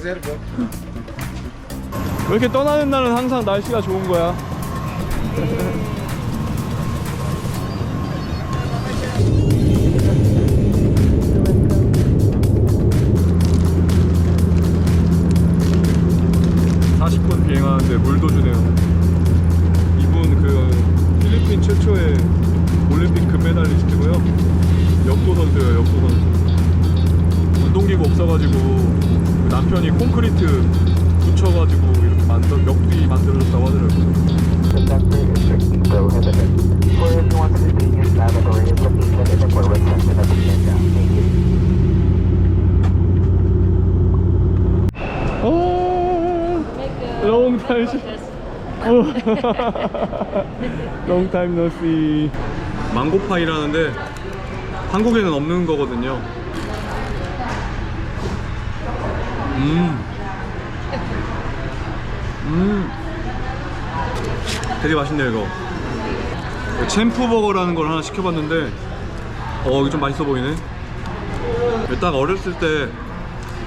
reserva. 왜 이렇게 떠나는 날은 항상 날씨가 좋은 거야? (40분) 비행하는데 물도 주네요 이분 그 필리핀 최초의 올림픽 금메달리스트고요 역도 선수예요 역도 선수 운동기구 없어가지고 그 남편이 콘크리트 붙여가지고 이렇게 만들 역비 만들어줬다고 하더라고요. 어, long time. long time no see. 망고파이라는데 한국에는 없는 거거든요. 음. 음. 되게 맛있네요, 이거. 챔프버거라는 걸 하나 시켜봤는데, 어, 이거 좀 맛있어 보이네. 딱 어렸을 때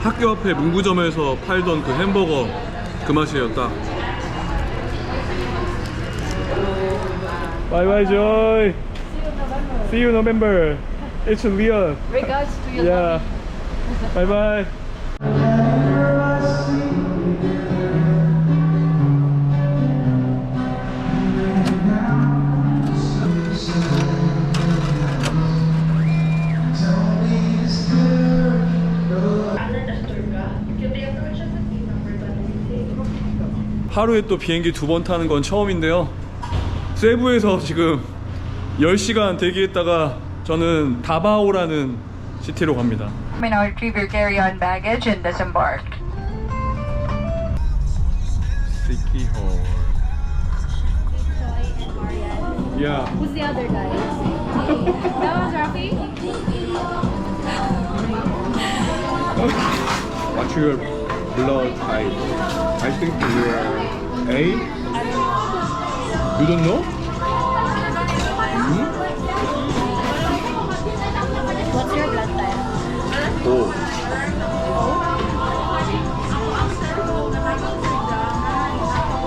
학교 앞에 문구점에서 팔던 그 햄버거 그 맛이에요, 딱. Bye bye, Joy. See you November. It's real. Regards to your Yeah. Bye bye. 하루에 또 비행기 두 번 타는 건 처음인데요. 세부에서 지금 10시간 대기했다가 저는 다바오라는 시티로 갑니다. 홀. Yeah. Who's the other guy? that was Rafi? What's your blood type? I think you're A. You don't know? What's your blood type? O.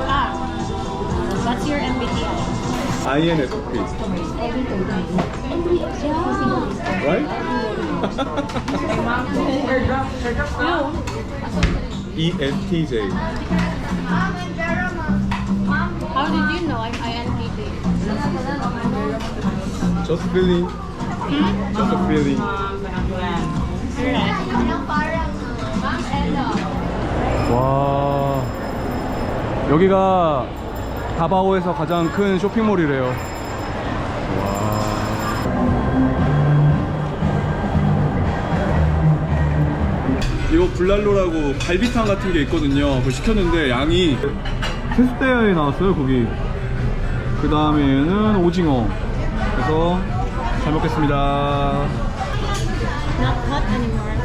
Ah. What's your MBTI? INFP. Right? E ENTJ. How did you know I'm INTP? Just feeling. Just a feeling. 와 여기가 다바오에서 가장 큰 쇼핑몰이래요. 와. 이거 불랄로라고 갈비탕 같은 게 있거든요. 그거 시켰는데 양이 세숫대야에 나왔어요 거기. 그 다음에는 오징어. 그래서 잘 먹겠습니다. Not hot anymore.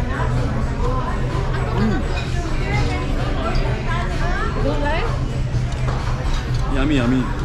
야미 야미.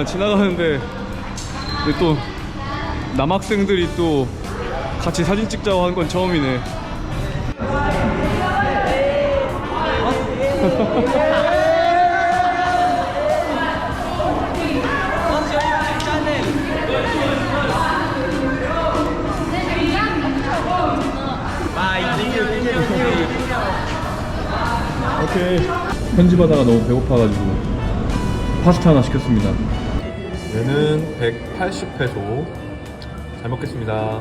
아 지나가는데 또 남학생들이 또 같이 사진 찍자고 한 건 처음이네. 오케이. 편집하다가 너무 배고파가지고 파스타 하나 시켰습니다. 얘는 180페소. 잘 먹겠습니다.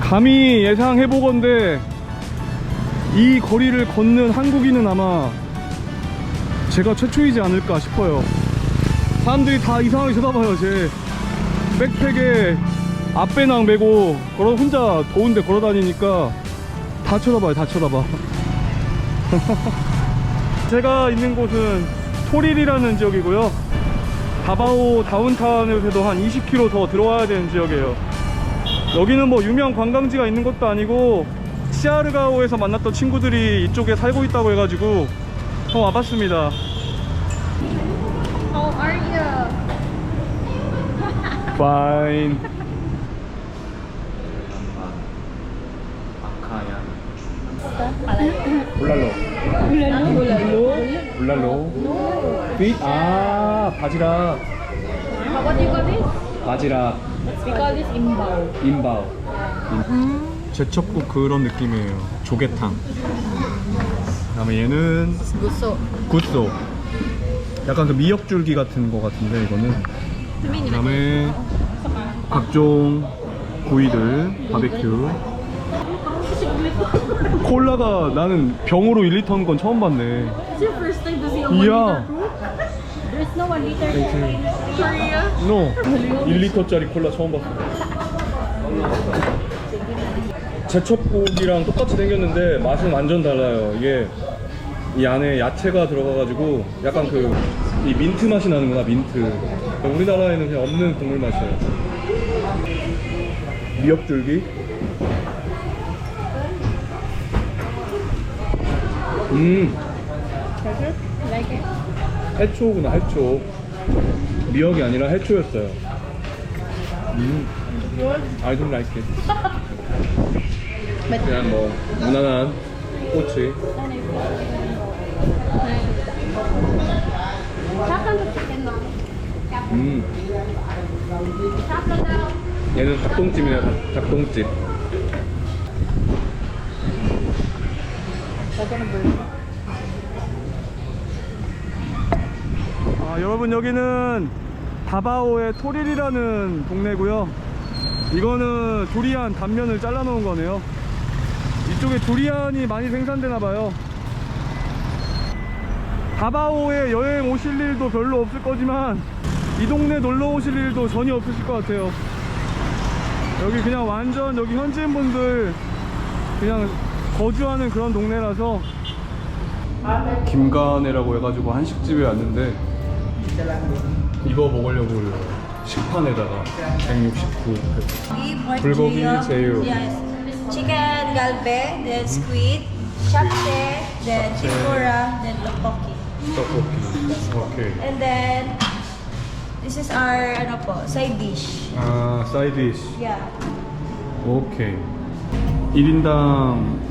감히 예상해보건데 이 거리를 걷는 한국인은 아마 제가 최초이지 않을까 싶어요. 사람들이 다 이상하게 쳐다봐요, 제. 백팩에 앞배낭 메고 걸어 혼자 더운데 걸어 다니니까 다 쳐다봐요 다 쳐다봐. 제가 있는 곳은 토릴이라는 지역이고요. 다바오 다운타운에서도 한 20km 더 들어와야 되는 지역이에요. 여기는 뭐 유명 관광지가 있는 것도 아니고 시아르가오에서 만났던 친구들이 이쪽에 살고 있다고 해가지고 한번 와봤습니다. How are you? Fine 볼랄로 볼랄로 휘? 아 바지락 What do you call this? 바지락 We call this imbao. 인바오 제첩국 그런 느낌이에요 조개탕 그 다음에 얘는 Gusto. 굿소 약간 그 미역줄기 같은 거 같은데 이거는 그 다음에 각종 구이들 바베큐 콜라가 나는 병으로 1리터인 건 처음 봤네. It's your first time to see a 이야. There's no one liter in Korea. 노 1리터짜리 콜라 처음 봤어. 제첩국이랑 똑같이 생겼는데 맛은 완전 달라요. 이게 이 안에 야채가 들어가가지고 약간 그 이 민트 맛이 나는구나 민트. 우리나라에는 그냥 없는 국물 맛이에요. 미역줄기 음? 해초구나 해초 미역이 아니라 해초였어요 음 I don't like it 그냥 뭐 무난한 꼬치? 음. 얘는 닭똥집이네요 닭- 닭똥집 아, 여러분 여기는 다바오의 토릴이라는 동네고요. 이거는 두리안 단면을 잘라 놓은 거네요. 이쪽에 두리안이 많이 생산되나 봐요. 다바오에 여행 오실 일도 별로 없을 거지만 이 동네 놀러 오실 일도 전혀 없으실 것 같아요. 여기 그냥 완전 여기 현지인분들 그냥 거주하는 그런 동네라서 김간애라고 해가지고 한식집에 왔는데 이거 먹으려고 식판에다가 169 Beef, 불고기, 제육. Yes. Chicken galbe, then squid, chapte, then chikura, then tteokbokki. 떡볶이 오케이 And then this is our ano po, side dish. 아 사이디시 Yeah. 오케이 1인당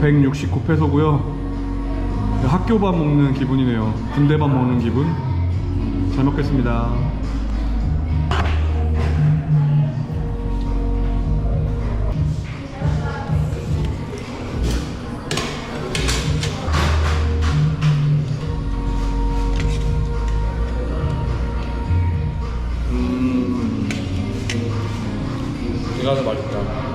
169페소고요. 학교밥 먹는 기분이네요. 군대밥 먹는 기분. 잘 먹겠습니다. 음 이거 더 맛있다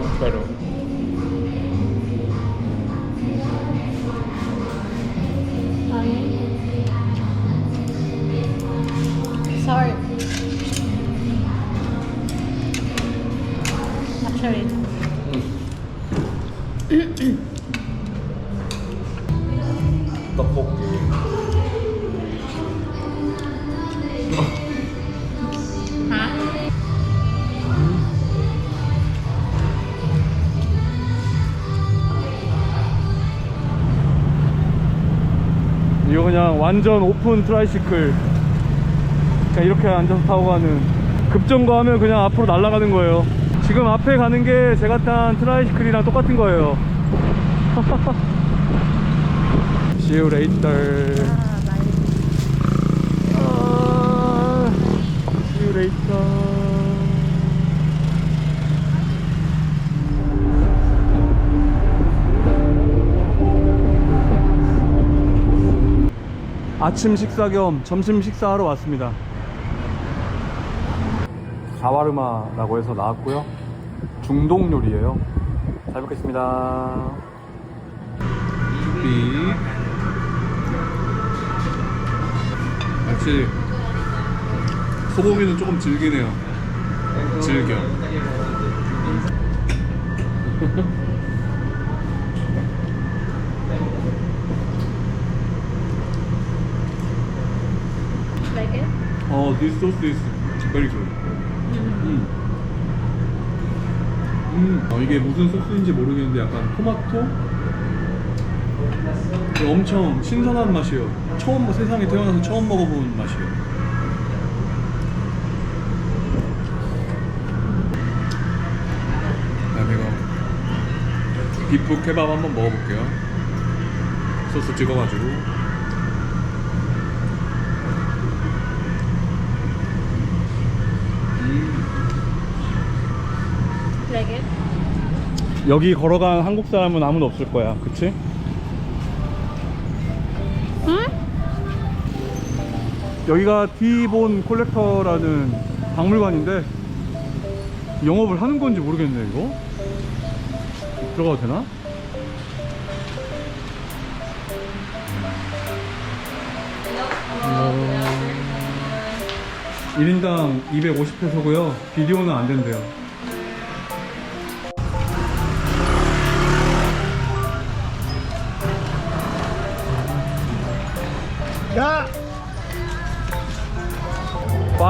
그냥 완전 오픈 트라이시클. 그냥 이렇게 앉아서 타고 가는. 급정거 하면 그냥 앞으로 날아가는 거예요. 지금 앞에 가는 게 제가 탄 트라이시클이랑 똑같은 거예요. See you later 아, See you later 아침 식사 겸 점심 식사하러 왔습니다. 자와르마라고 해서 나왔고요. 중동 요리예요. 잘 먹겠습니다. 비 역시 소고기는 조금 질기네요. 즐겨. Like 어, this sauce is very good. 음. 음. 어, 이게 무슨 소스인지 모르겠는데 약간 토마토? 엄청 신선한 맛이에요. 처음 세상에 태어나서 처음 먹어본 맛이에요. 그다음에 이거 비프 케밥 한번 먹어볼게요. 소스 찍어가지고. Like it? 여기 걸어간 한국 사람은 아무도 없을 거야, 그치? Hmm? 여기가 디본 콜렉터라는 박물관인데 영업을 하는 건지 모르겠네 이거 들어가도 되나? 어... 1인당 250페소고요 비디오는 안 된대요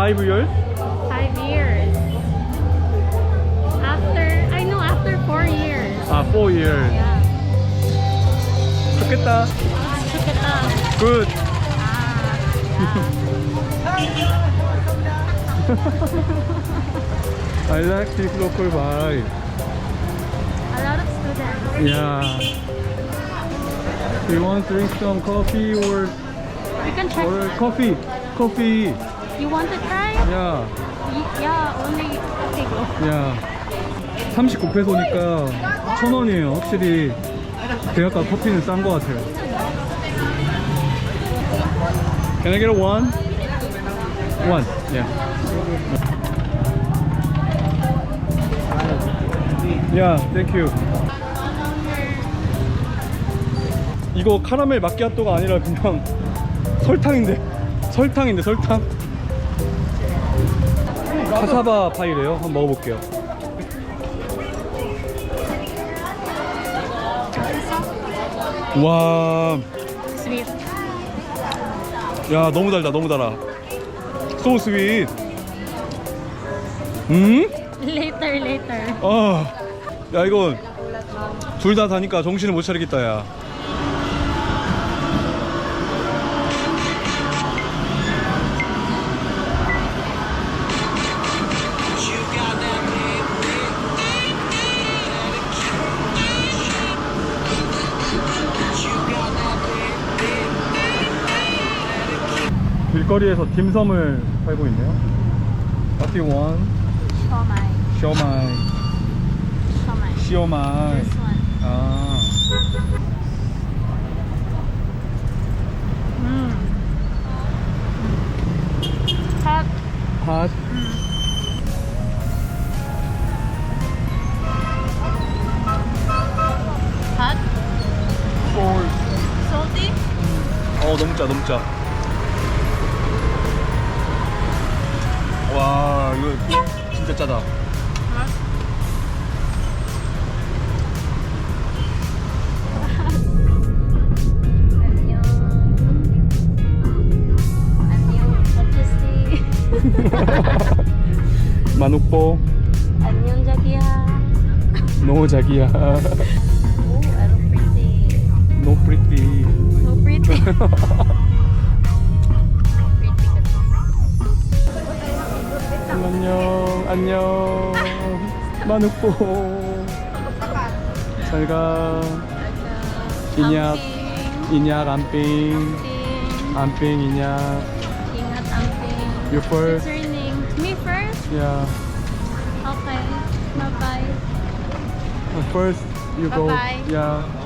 5 years? Five years. After, I know, after four years. 아, 4 years. Yeah. 좋겠다. Look at us. 굿. I like this local vibe. A lot of students. Yeah. Do you want to drink some coffee or You can try. or coffee? Coffee. You want to try? Yeah. Y- Yeah, only. Okay, go. Yeah. 39페소니까 천 원이에요. 확실히 대학가 커피는 싼것 같아요. Can I get a one? One. Yeah. Yeah, thank you. 이거 카라멜 마키아토가 아니라 그냥 설탕인데 설탕인데 설탕 카사바 파이래요 한번 먹어볼게요 와. 야 너무 달다 너무 달아 So sweet 음? Later, later. 아, 야 이건 둘 다 다니까 정신을 못 차리겠다 야 길거리에서 딤섬을 팔고 있네요 What do you want? Shomai. 시오마이 Shomai. 시오마이 This one. 아 Mm. Hot. 핫. Hot. Salty. 어 너무 짜 너무 짜. 와 이거 진짜 짜다. 안녕. 안녕. 자기야. 노 자기야. Oh, I look pretty. 노 프리티. Pretty. 안녕 안녕. 마누뽀. 잘 가. 인약 인약 안빙 안빙 인약. Ingat amping. You first. Name? Me first? Yeah. Okay. Bye-bye. First you go. Bye-bye. Yeah.